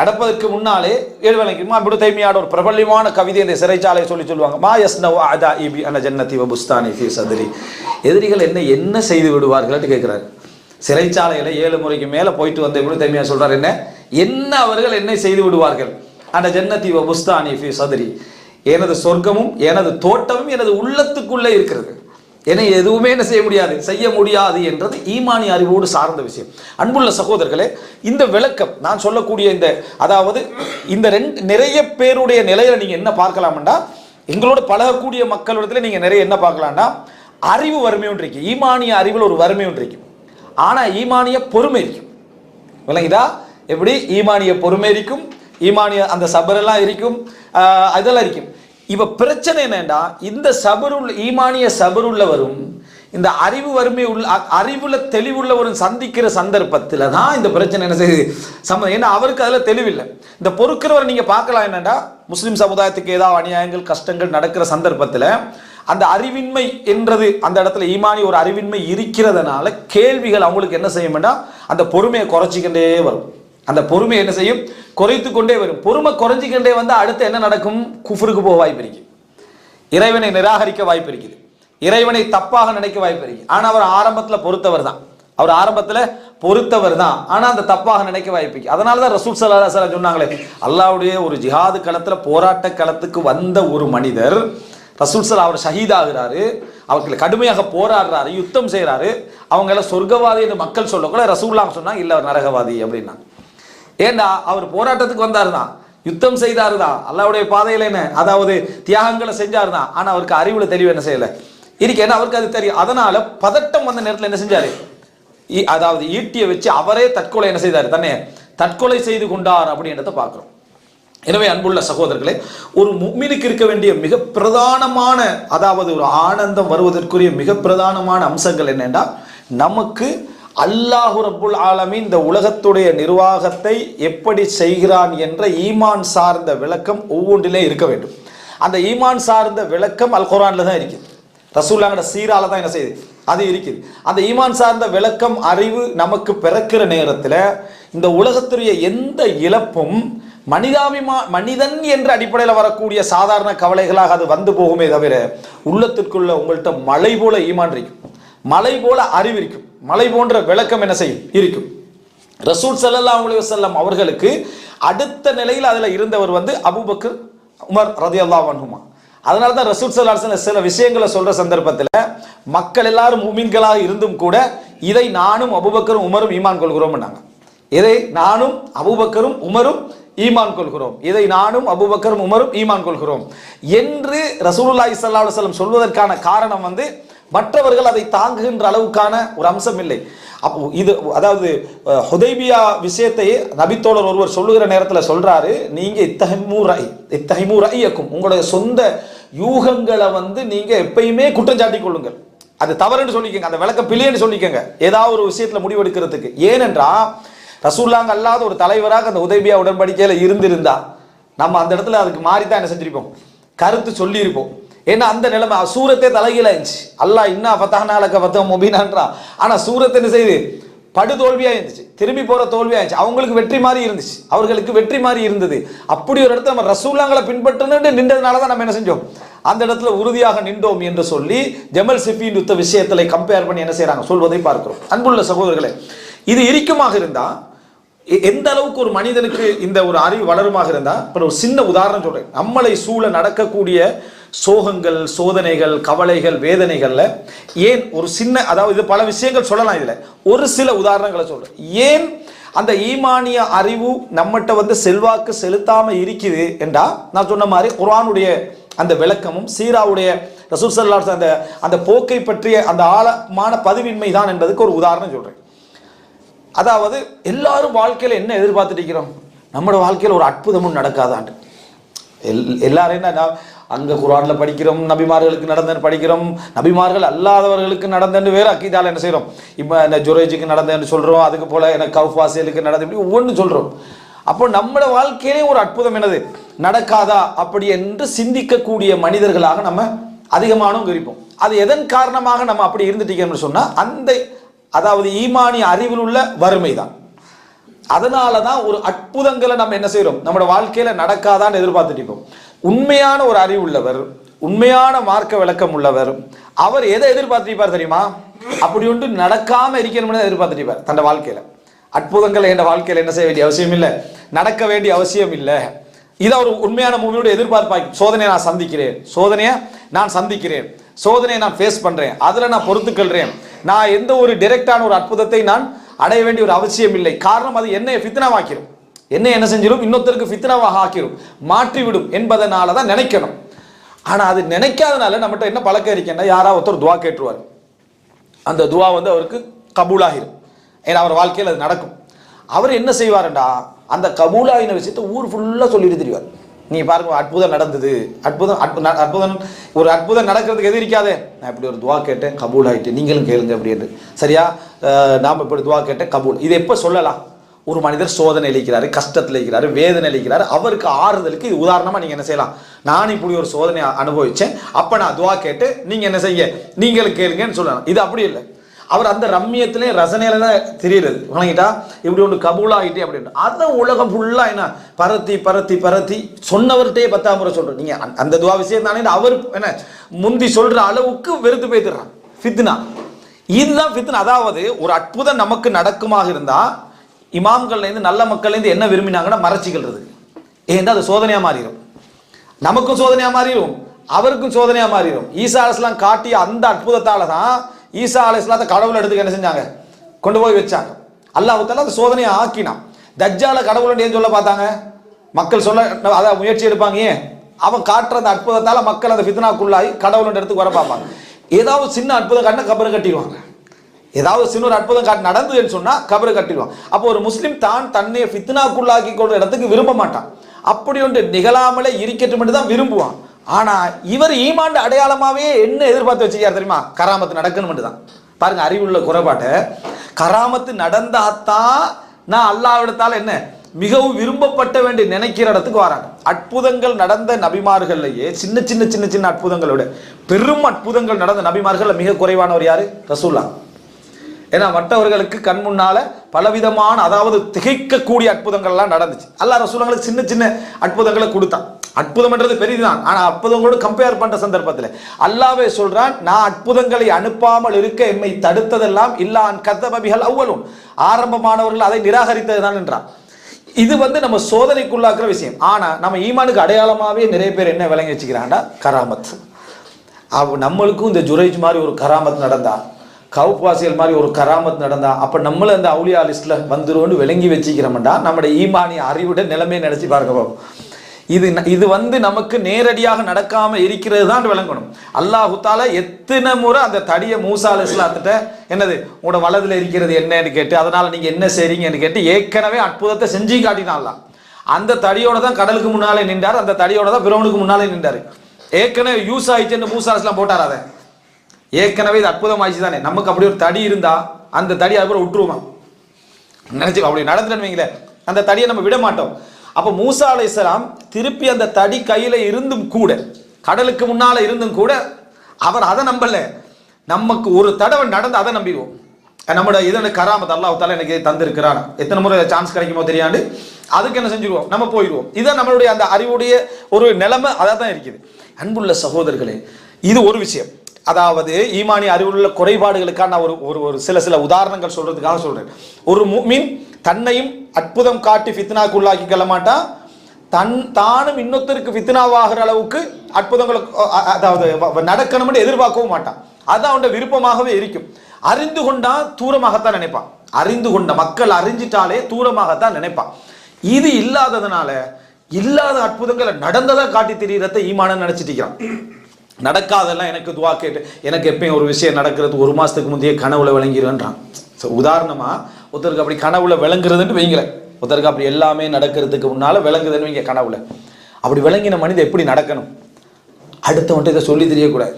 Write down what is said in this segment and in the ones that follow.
நடப்பதற்கு முன்னாலே ஏழுவலைக்குமா இப்படி தைமையான ஒரு பிரபல்யமான கவிதை இந்த சிறைச்சாலையை சொல்லி சொல்லுவாங்க. மா எஸ் நவ் அதா இபி அன ஜன்னதி வ புஸ்தானி ஃபி சதுரி. எதிரிகள் என்ன என்ன செய்து விடுவார்கள்னு கேட்குறாரு சிறைச்சாலையில் ஏழு முறைக்கு மேலே போயிட்டு வந்த இப்படி தைமையா சொல்கிறார் என்ன? என்ன அவர்கள் என்ன செய்து விடுவார்கள்? அந்த ஜன்னதி வ புஸ்தானி ஃபி சதுரி. எனது சொர்க்கமும் எனது தோட்டமும் எனது உள்ளத்துக்குள்ளே இருக்கிறது. என்னை எதுவுமே என்ன செய்ய முடியாது செய்ய முடியாது என்றது ஈமானி அறிவோடு சார்ந்த விஷயம். அன்புள்ள சகோதரர்களே இந்த விளக்கம் நான் சொல்லக்கூடிய இந்த அதாவது இந்த ரெண்டு நிறைய பேருடைய நிலையில நீங்க என்ன பார்க்கலாம்டா எங்களோட பழகக்கூடிய மக்களிடத்துல நீங்க நிறைய என்ன பார்க்கலாம்னா அறிவு வறுமையும் இருக்கு. ஈமானிய அறிவில் ஒரு வறுமையும் இருக்கு. ஆனா ஈமானிய பொறுமை இருக்கும் விளங்குதா? எப்படி? ஈமானிய பொறுமை இருக்கும் ஈமானிய அந்த சபரெல்லாம் இருக்கும் அதெல்லாம் இருக்கும். இவ பிரச்சனை என்னன்னா இந்த சபருள் ஈமானிய சபருள்ளவரும் இந்த அறிவு வறுமை உள்ள அ- அறிவுல தெளிவுள்ளவரும் சந்திக்கிற சந்தர்ப்பத்தில் தான் இந்த பிரச்சனை என்ன செய்யுது சம்மந்தம் ஏன்னா அவருக்கு அதில் தெளிவில்லை. இந்த பொறுக்கிறவரை நீங்கள் பார்க்கலாம் என்னென்னா முஸ்லீம் சமுதாயத்துக்கு ஏதாவது அநியாயங்கள் கஷ்டங்கள் நடக்கிற சந்தர்ப்பத்தில் அந்த அறிவின்மை என்றது அந்த இடத்துல ஈமானி ஒரு அறிவின்மை இருக்கிறதுனால கேள்விகள் அவங்களுக்கு என்ன செய்யும் அந்த பொறுமையை குறைச்சிக்கிட்டே வரும். அந்த பொறுமை என்ன செய்யும்? குறைத்து கொண்டே வரும். பொறுமை குறைஞ்சிக்கொண்டே வந்து அடுத்து என்ன நடக்கும்? குஃபருக்கு போக வாய்ப்பு இருக்குது இறைவனை நிராகரிக்க வாய்ப்பு இருக்குது. இறைவனை தப்பாக நினைக்க வாய்ப்பு இருக்குது ஆனால் அவர் ஆரம்பத்தில் பொறுத்தவர் தான். அவர் ஆரம்பத்தில் பொறுத்தவர் தான். ஆனால் அந்த தப்பாக நினைக்க வாய்ப்பு இருக்குது அதனால தான் ரசூல் சல்லா சார் சொன்னாங்களே அல்லாவுடைய ஒரு ஜிஹாது களத்தில் போராட்ட களத்துக்கு வந்த ஒரு மனிதர் ரசூல் சல்லா அவர் ஷஹீதாகிறாரு அவருக்கு கடுமையாக போராடுறாரு யுத்தம் செய்கிறாரு அவங்கள சொர்க்கவாதி என்று மக்கள் சொல்லக்கூட ரசூல்லாங்க சொன்னாங்க இல்லை அவர் நரகவாதி அப்படின்னா ஏண்டா அவர் போராட்டத்துக்கு வந்தார் தான் யுத்தம் செய்தாரு தான் அல்லாவுடைய பாதையில என்ன? அதாவது தியாகங்களை செஞ்சாரு தான் ஆனா அவருக்கு அறிவுல தெளிவு என்ன செய்யல? இருக்கேன்னா அவருக்கு அது தெரியும். அதனால பதட்டம் வந்த நேரத்தில் என்ன செஞ்சாரு? அதாவது ஈட்டியை வச்சு அவரே தற்கொலை என்ன செய்தாரு? தன்னை தற்கொலை செய்து கொண்டார் அப்படின்றத பார்க்கிறோம். எனவே அன்புள்ள சகோதரர்களே ஒரு முக்மினுக்கு இருக்க வேண்டிய மிக பிரதானமான அதாவது ஒரு ஆனந்தம் வருவதற்குரிய மிக பிரதானமான அம்சங்கள் என்னென்னா நமக்கு அல்லாஹு ரபுல் ஆலமீன் இந்த உலகத்துடைய நிர்வாகத்தை எப்படி செய்கிறான் என்ற ஈமான் சார்ந்த விளக்கம் ஒவ்வொன்றிலே இருக்க வேண்டும். அந்த ஈமான் சார்ந்த விளக்கம் அல் குரானில் தான் இருக்குது. ரசூல்லாங்கட சீரால தான் என்ன செய்யுது? அது இருக்குது. அந்த ஈமான் சார்ந்த விளக்கம் அறிவு நமக்கு பிறக்கிற நேரத்தில் இந்த உலகத்துடைய எந்த இழப்பும் மனிதாபிமா மனிதன் என்ற அடிப்படையில் வரக்கூடிய சாதாரண கவலைகளாக அது வந்து போகுமே தவிர உள்ளத்திற்குள்ள உங்கள்கிட்ட மலை போல ஈமான் இருக்கும். மலை போல அறிவு இருக்கும். மலை போன்ற விளக்கம் என்ன செய்யும்? இருக்கும். ரசூல் சல்லா அலைஹி வஸல்லம் அவர்களுக்கு அடுத்த நிலையில் அதில் இருந்தவர் வந்து அபூபக்கர் உமர் ரதி அல்லா வன்ஹுமா அதனால தான் ரசூல் சல்லா சில விஷயங்களை சொல்ற சந்தர்ப்பத்தில் மக்கள் எல்லாரும் மூமின்களாக இருந்தும் கூட இதை நானும் அபூபக்கரும் உமரும் ஈமான் கொள்கிறோம்னாங்க இதை நானும் அபூபக்கரும் உமரும் ஈமான் கொள்கிறோம். இதை நானும் அபூபக்கரும் உமரும் ஈமான் கொள்கிறோம். என்று ரசூலுல்லா ஸல்லல்லாஹு செல்லம் சொல்வதற்கான காரணம் வந்து மற்றவர்கள் அதை தாங்குகின்ற அளவுக்கான ஒரு அம்சம் இல்லை அப்போ இது அதாவது ஹுதைபியா விஷயத்தை நபித்தோழர் ஒருவர் சொல்லுகிற நேரத்தில் சொல்றாரு நீங்க இத்தகைமூ ரை இத்தகைமூ உங்களுடைய சொந்த யூகங்களை வந்து நீங்க எப்பயுமே குற்றஞ்சாட்டி கொள்ளுங்கள். அது தவறுன்னு சொல்லிக்கோங்க அந்த விளக்கம் பிள்ளைன்னு சொல்லிக்கோங்க. ஏதாவது ஒரு விஷயத்துல முடிவெடுக்கிறதுக்கு. ஏனென்றா ரசூல்லாங்க அல்லாத ஒரு தலைவராக அந்த உதவியா உடன்படிக்கையில இருந்திருந்தா நம்ம அந்த இடத்துல அதுக்கு மாறி தான் என்ன செஞ்சிருப்போம்? கருத்து சொல்லியிருப்போம். ஏன்னா அந்த நிலைமை சூரத்தே தலைகீழ இருந்துச்சு. அல்லாஹ் இன்னா ஃபத்தஹ்னாலக ஃபத்தஹ் முபீனான்றா. ஆனால் சூரத்தை என்ன செய்யுது படு தோல்வியாக இருந்துச்சு. திரும்பி போகிற தோல்வியாக இருந்துச்சு அவங்களுக்கு வெற்றி மாதிரி இருந்துச்சு. அவர்களுக்கு வெற்றி மாதிரி இருந்தது. அப்படி ஒரு இடத்துல நம்ம ரசூல்லாங்களை பின்பற்றணுன்ட்டு நின்றதுனால தான் நம்ம என்ன செஞ்சோம்? அந்த இடத்துல உறுதியாக நின்றோம் என்று சொல்லி ஜமல் சிஃபின் யுத்த விஷயத்தில் கம்பேர் பண்ணி என்ன செய்கிறாங்க சொல்வதை பார்க்கிறோம். அன்புள்ள சகோதரர்களே இது இரிக்குமாக இருந்தால் எ- எந்த அளவுக்கு ஒரு மனிதனுக்கு இந்த ஒரு அறிவு வளருமாக இருந்தால் இப்போ ஒரு சின்ன உதாரணம் சொல்கிறேன் நம்மளை சூழ நடக்கக்கூடிய சோகங்கள் சோதனைகள் கவலைகள் வேதனைகள்ல ஏன் ஒரு சின்ன அதாவது இது பல விஷயங்கள் சொல்லலாம் இதுல. ஒரு சில உதாரணங்களை சொல்றேன். ஏன் அந்த ஈமானிய அறிவு நம்மகிட்ட வந்து செல்வாக்கு செலுத்தாம இருக்குது என்றா? நான் சொன்ன மாதிரி குரானுடைய அந்த விளக்கமும் சீராவுடைய ரசூல் அந்த அந்த போக்கை பற்றிய அந்த ஆழமான பதிவின்மை தான் என்பதுக்கு ஒரு உதாரணம் சொல்றேன். அதாவது எல்லாரும் வாழ்க்கையில என்ன எதிர்பார்த்துட்டு இருக்கிறோம்? நம்மளோட வாழ்க்கையில ஒரு அற்புதமும் நடக்காதாண்டு எல் எல்லாரும் என்ன அங்கே குரானில் படிக்கிறோம் நபிமார்களுக்கு நடந்தன்னு படிக்கிறோம் நபிமார்கள் அல்லாதவர்களுக்கு நடந்தேன்னு வேறு அக்கீதால என்ன செய்கிறோம் இப்போ இந்த ஜுரேஜுக்கு நடந்தேன்னு சொல்கிறோம் அதுக்கு போல் எனக்கு கவுஃபாசியலுக்கு நடந்த இப்படி ஒவ்வொன்று சொல்கிறோம் அப்போ நம்மளோட வாழ்க்கையிலே ஒரு அற்புதம் என்னது? நடக்காதா? அப்படி என்று சிந்திக்கக்கூடிய மனிதர்களாக நம்ம அதிகமானவங்க இருப்போம் அது எதன் காரணமாக நம்ம அப்படி இருந்துட்டீங்கன்னு சொன்னால் அந்த அதாவது ஈமானிய அறிவில் உள்ள வறுமை தான் அதனால தான் ஒரு அற்புதங்களை நம்ம என்ன செய்கிறோம் நம்மளோட வாழ்க்கையில் நடக்காதான்னு எதிர்பார்த்துட்டு இருப்போம் உண்மையான ஒரு அறிவு உள்ளவர் உண்மையான மார்க்க விளக்கம் உள்ளவர் அவர் எதை எதிர்பார்த்திருப்பார் தெரியுமா? அப்படி ஒன்று நடக்காம இருக்கணும்னு எதிர்பார்த்திருப்பார் தன் வாழ்க்கையில. அற்புதங்களை என்ற வாழ்க்கையில என்ன செய்ய வேண்டிய அவசியம் இல்லை. நடக்க வேண்டிய அவசியம் இல்லை. இதை ஒரு உண்மையான மூவியோட எதிர்பார்ப்பாய். சோதனையை நான் சந்திக்கிறேன். சோதனையை நான் சந்திக்கிறேன். சோதனையை நான் ஃபேஸ் பண்றேன். அதுல நான் பொறுத்துக்கொள்றேன். நான் எந்த ஒரு டிரெக்டான ஒரு அற்புதத்தை நான் அடைய வேண்டிய ஒரு அவசியம் இல்லை. காரணம் அது என்னை ஃபித்னாவாக்கிரும் என்ன என்ன செஞ்சிடும் இன்னொருத்தருக்கு ஃபித்னாவாக ஆக்கிரும். மாற்றிவிடும் என்பதனால தான் நினைக்கணும். ஆனால் அது நினைக்காதனால நம்மகிட்ட என்ன பழக்கம் இருக்கேன்னா யாராவது ஒருத்தர் துவா கேட்டுருவார். அந்த துவா வந்து அவருக்கு கபூலாகிரும். ஏன்னா அவர் வாழ்க்கையில் அது நடக்கும். அவர் என்ன செய்வாருண்டா? அந்த கபூலாகின விஷயத்தை ஊர் ஃபுல்லாக சொல்லிட்டு தெரிவார். நீ பாருங்க அற்புதம் நடந்தது. அற்புதம் அற்புதம் ஒரு அற்புதம் நடக்கிறதுக்கு எது இருக்காதே. நான் இப்படி ஒரு துவா கேட்டேன் கபூல் ஆயிட்டு நீங்களும் கேளுங்க அப்படின்னு சரியா? நாம் இப்படி துவா கேட்டேன் கபூல். இது எப்போ சொல்லலாம்? ஒரு மனிதர் சோதனை அளிக்கிறாரு கஷ்டத்தில் இருக்கிறாரு வேதனை அளிக்கிறாரு அவருக்கு ஆறுதலுக்கு இது உதாரணமாக நீங்கள் என்ன செய்யலாம்? நான் இப்படி ஒரு சோதனை அனுபவிச்சேன். அப்போ நான் துவா கேட்டு நீங்கள் என்ன செய்ய நீங்கள் கேளுங்கன்னு சொல்லலாம் இது அப்படி இல்லை. அவர் அந்த ரம்மியத்திலே ரசனையில தான் தெரியுறது வணங்கிட்டா? இப்படி ஒன்று கபூலாகிட்டே அப்படின்னு அதான் உலகம் ஃபுல்லாக என்ன பரத்தி பரத்தி பரத்தி சொன்னவர்கிட்டயே பத்தாம் முறை சொல்கிறோம் நீங்கள் அந்த துவா விஷயம் தானே அவர் என்ன முந்தி சொல்கிற அளவுக்கு வெறுத்து போய்த்துறான் ஃபித்னா. இதுதான் ஃபித்னா. அதாவது ஒரு அற்புதம் நமக்கு நடக்குமாக இருந்தால் இமாம்கள்லேருந்து நல்ல மக்கள்லேருந்து என்ன விரும்பினாங்கன்னா மறைச்சிக்கிறது. ஏன்னா அது சோதனையாக மாறிடும் நமக்கும் சோதனையாக மாறிடும் அவருக்கும் சோதனையாக மாறிடும் ஈசா அலிஸ்லாம் காட்டிய அந்த அற்புதத்தால் தான் ஈசா அலிஸ்லாத்தை கடவுள் எடுத்துக்க என்ன செஞ்சாங்க? கொண்டு போய் வச்சாங்க. அல்லாஹ் அந்த சோதனையை ஆக்கினான். தஜ்ஜால கடவுள் ஏன் சொல்ல பார்த்தாங்க? மக்கள் சொல்ல அதை முயற்சி எடுப்பாங்க ஏன்? அவன் காட்டுற அந்த அற்புதத்தால் மக்கள் அந்த ஃபித்னாக்குள்ளாகி கடவுள் இடத்துக்கு வர பார்ப்பாங்க. ஏதாவது சின்ன அற்புதம் காட்டினா கபரை கட்டிடுவாங்க. ஏதாவது சின்ன ஒரு அற்புதம் காட்டு நடந்ததுன்னு சொன்னால் கபரை கட்டிடுவான். அப்போ ஒரு முஸ்லீம் தான் தன்னை ஃபித்னாக்குள்ளாக்கி கொள்ற இடத்துக்கு விரும்ப மாட்டான். அப்படி ஒன்று நிகழாமலே இருக்கட்டும் தான் விரும்புவான். ஆனால் இவர் ஈமாண்டு அடையாளமாவே என்ன எதிர்பார்த்து வச்சுக்கார் தெரியுமா? கராமத்து நடக்கணும் தான். பாருங்க அறிவுள்ள குறைபாட்டை. கராமத்து நடந்தாத்தான் நான் அல்லாவிடத்தால் என்ன? மிகவும் விரும்பப்பட்ட வேண்டி நினைக்கிற இடத்துக்கு வராங்க. அற்புதங்கள் நடந்த நபிமார்கள்லயே சின்ன சின்ன சின்ன சின்ன அற்புதங்களோட பெரும் அற்புதங்கள் நடந்த நபிமார்கள் மிக குறைவானவர் யாரு? ரசூல்லா ஏன்னா மற்றவர்களுக்கு கண் முன்னால பலவிதமான அதாவது திகைக்கக்கூடிய அற்புதங்கள்லாம் நடந்துச்சு. அல்லா ரசூலங்களுக்கு சின்ன சின்ன அற்புதங்களை கொடுத்தான். அற்புதம்ன்றது பெரிதுதான். ஆனா அற்புதங்களோடு கம்பேர் பண்ற சந்தர்ப்பத்தில். அல்லாவே சொல்றான் நான் அற்புதங்களை அனுப்பாமல் இருக்க எம்மை தடுத்ததெல்லாம் இல்லான் கதபபிகள் அவ்வளும் ஆரம்பமானவர்கள் அதை நிராகரித்தது தான் என்றான். இது வந்து நம்ம சோதனைக்குள்ளாக்குற விஷயம். ஆனா நம்ம ஈமானுக்கு அடையாளமாவே நிறைய பேர் என்ன விளங்கி வச்சுக்கிறான்டா கராமத். அவ நம்மளுக்கும் இந்த ஜுரைஜ் மாதிரி ஒரு கராமத் நடந்தா கவுப்பாசியல் மாதிரி ஒரு கராமத் நடந்தா அப்போ நம்மளும் அந்த அவுளியா லிஸ்ட்டில் வந்துரும்னு விளங்கி வச்சுக்கிறோம்டா நம்முடைய ஈமானிய அறிவுட நிலைமையை நினச்சி பார்க்க போகும் இது இது வந்து நமக்கு நேரடியாக நடக்காமல் இருக்கிறது தான் விளங்கணும் அல்லாஹுத்தால எத்தனை முறை அந்த தடியை மூசா அலிஸ்லாத்திட்ட என்னது உங்களோட வலதில் இருக்கிறது என்னன்னு கேட்டு அதனால் நீங்கள் என்ன செய்றீங்கன்னு கேட்டு ஏற்கனவே அற்புதத்தை செஞ்சு காட்டினாலாம் அந்த தடியோட தான் கடலுக்கு முன்னாலே நின்றார் அந்த தடியோட தான் பிரவனுக்கு முன்னாலே நின்றாரு. ஏற்கனவே யூஸ் ஆயிடுச்சுன்னு மூசா அலிஸ்லாம் போட்டார் அதை. ஏற்கனவே இது அற்புதம் தானே? நமக்கு அப்படி ஒரு தடி இருந்தா அந்த தடி அதுக்கப்புறம் விட்டுருவோமா நினைச்சு அப்படி நடந்துட்டேன்னு வைங்களேன் அந்த தடியை நம்ம விட மாட்டோம். அப்போ மூசா அலைஹிஸ்ஸலாம் திருப்பி அந்த தடி கையில் இருந்தும் கூட கடலுக்கு முன்னால இருந்தும் கூட அவர் அதை நம்பலை. நமக்கு ஒரு தடவை நடந்து அதை நம்பிடுவோம். நம்மளோட இதனை கராமத் அல்லாஹ் தாலா எனக்கு தந்திருக்கிறான். எத்தனை முறை சான்ஸ் கிடைக்குமோ தெரியாது அதுக்கு என்ன செஞ்சுருவோம்? நம்ம போயிடுவோம். இதான் நம்மளுடைய அந்த அறிவுடைய ஒரு நிலைமை அதாக தான் இருக்குது. அன்புள்ள சகோதரர்களே இது ஒரு விஷயம். அதாவது ஈமானி அறிவுள்ள குறைபாடுகளுக்கான நான் ஒரு ஒரு ஒரு சில சில உதாரணங்கள் சொல்றதுக்காக சொல்றேன். ஒரு மீன் தன்னையும் அற்புதம் காட்டி ஃபித்னாக்குள்ளாக்கி கொள்ள மாட்டான். தன் தானும் இன்னொருத்தருக்கு ஃபித்னாவாகிற அளவுக்கு அற்புதங்களை அதாவது வ- நடக்கணும்னு எதிர்பார்க்கவும் மாட்டான். அது அவனோட விருப்பமாகவே இருக்கும். அறிந்து கொண்டா தூரமாகத்தான் நினைப்பான். அறிந்து கொண்ட மக்கள் அறிஞ்சிட்டாலே தூரமாகத்தான் நினைப்பான். இது இல்லாததுனால இல்லாத அற்புதங்களை நடந்ததா காட்டி தெரியறத ஈமானன்னு நினைச்சிட்டு இருக்கிறான். நடக்காதெல்லாம் எனக்கு துவா கேட்டு எனக்கு எப்பயும் ஒரு விஷயம் நடக்கிறது ஒரு மாதத்துக்கு முந்தைய கனவுல விளங்கிடுவேன்றான் ஸோ உதாரணமாக ஒருத்தருக்கு அப்படி கனவுல விளங்குறதுன்னு வைங்களேன். ஒருத்தருக்கு அப்படி எல்லாமே நடக்கிறதுக்கு முன்னால் விளங்குதுன்னு வைங்க கனவுல. அப்படி விளங்கின மனிதன் எப்படி நடக்கணும்? அடுத்தவன்ட்ட இதை சொல்லி தெரியக்கூடாது.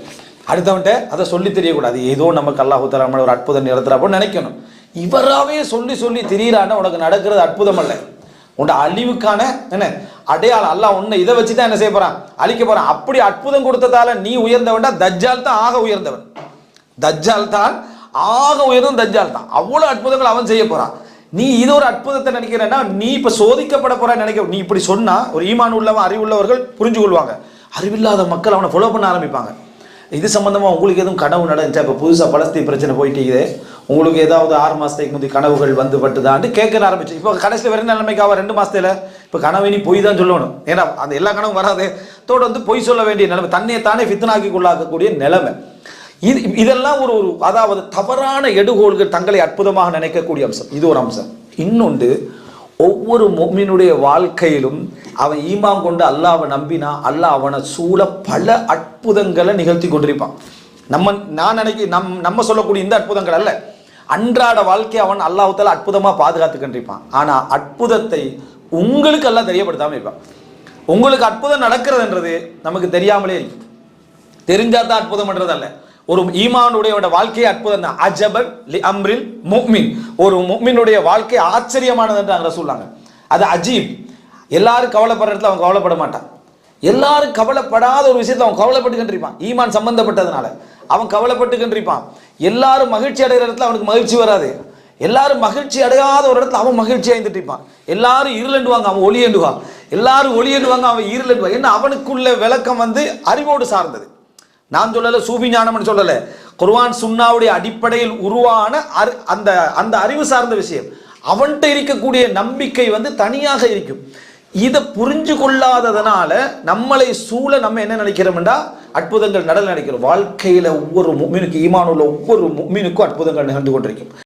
அடுத்தவன்ட்ட அதை சொல்லி தெரியக்கூடாது. ஏதோ நமக்கு அல்லாஹு ஒரு அற்புதம் நிறுத்துறாப்போன்னு நினைக்கணும். இவராவே சொல்லி சொல்லி தெரியிறான்னா உனக்கு நடக்கிறது அற்புதம் அல்ல. உன்னோட அழிவுக்கான என்ன அடையாளம் அல்ல உன்னை இதை வச்சு தான் என்ன செய்ய போறான்? அழிக்க போறான். அப்படி அற்புதம் கொடுத்ததால நீ உயர்ந்தவன்டா தஜ்ஜால் தான் ஆக உயர்ந்தவன். தஜ்ஜால் தான் ஆக உயர்ந்த தஜ்ஜால் தான். அவ்வளவு அற்புதங்கள் அவன் செய்ய போறான். நீ இது ஒரு அற்புதத்தை நினைக்கிறேன்னா நீ இப்ப சோதிக்கப்பட போற நினைக்க நீ இப்படி சொன்னா ஒரு ஈமான் உள்ளவன் அறிவுள்ளவர்கள் புரிஞ்சு கொள்வாங்க அறிவில்லாத மக்கள் அவனை ஃபாலோ பண்ண ஆரம்பிப்பாங்க. இது சம்பந்தமா உங்களுக்கு எதுவும் கனவு நடந்துச்சா? இப்போ புதுசா பலஸ்தீன் பிரச்சனை போயிட்டு இருக்குது உங்களுக்கு ஏதாவது ஆறு மாசத்துக்கு முந்தைய கனவுகள் வந்து பட்டுதான்னு கேட்க ஆரம்பிச்சு. இப்போ கடைசியில் வெறும் நிலைமைக்கு ரெண்டு மாசத்துல? இப்போ கனவினி பொய் தான் சொல்லணும். ஏன்னா அந்த எல்லா கனவும் வராது. தொடர்ந்து வந்து பொய் சொல்ல வேண்டிய நிலைமை தன்னை தானே ஃபித்னாக்கி கொள்ளாக்கக்கூடிய நிலைமை. இது இதெல்லாம் ஒரு ஒரு அதாவது தவறான எடுகோள்கள் தங்களை அற்புதமாக நினைக்கக்கூடிய அம்சம். இது ஒரு அம்சம். இன்னொன்று ஒவ்வொரு மொம்மினுடைய வாழ்க்கையிலும் அவன் ஈமாம் கொண்டு அல்லாவை நம்பினா அல்லாஹ் அவனை சூழ பல அற்புதங்களை நிகழ்த்தி கொண்டிருப்பான். நம்ம நான் நினைக்க நம் நம்ம சொல்லக்கூடிய இந்த அற்புதங்கள் அல்ல. அன்றாட வாழ்க்கையை அவன் அல்லாஹால அற்புதமாக பாதுகாத்து ஆனால் அற்புதத்தை உங்களுக்கு எல்லாம் தெரியப்படுத்தாமல் இருப்பான். உங்களுக்கு அற்புதம் நடக்கிறதுன்றது நமக்கு தெரியாமலே இருக்கும் தெரிஞ்சாதான் அற்புதம்ன்றது அல்ல ஒரு ஈமானுடைய வாழ்க்கையை அற்புதம் தான் அஜபல் லி அம்ரில் முக்மின். ஒரு முக்மினுடைய வாழ்க்கை ஆச்சரியமானது என்று சொல்லாங்க அது அஜீப். எல்லாரும் கவலைப்படுற இடத்துல அவன் கவலைப்பட மாட்டான். எல்லாரும் கவலைப்படாத ஒரு விஷயத்தை அவன் கவலைப்பட்டு இருப்பான். ஈமான் சம்பந்தப்பட்டதுனால. அவன் கவலைப்பட்டு எல்லாரும் மகிழ்ச்சி அடைகிற இடத்துல அவனுக்கு மகிழ்ச்சி வராது. எல்லாரும் மகிழ்ச்சி அடையாத ஒரு இடத்துல அவன் மகிழ்ச்சி அடைந்துட்டு இருப்பான். எல்லாரும் இருளண்டுவாங்க அவன் ஒளியண்டுவான் எல்லாரும் ஒளியண்டுவாங்க அவன் இருளண்டுவான் ஏன்னா அவனுக்குள்ள விளக்கம் வந்து அறிவோடு சார்ந்தது. நான் சொல்லலை சூபி ஞானம்னு சொல்லலை. குர்வான் சுன்னாவுடைய அடிப்படையில் உருவான அரு அந்த அந்த அறிவு சார்ந்த விஷயம். அவன்கிட்ட இருக்கக்கூடிய நம்பிக்கை வந்து தனியாக இருக்கும். இதை புரிஞ்சு கொள்ளாததுனால நம்மளை சூழ நம்ம என்ன நினைக்கிறோம்டா? அற்புதங்கள் நடல் நினைக்கிறோம். வாழ்க்கையில ஒவ்வொரு மீனுக்கு ஈமான் உள்ள ஒவ்வொரு மீனுக்கும் அற்புதங்கள் நிகழ்ந்து கொண்டிருக்கும்.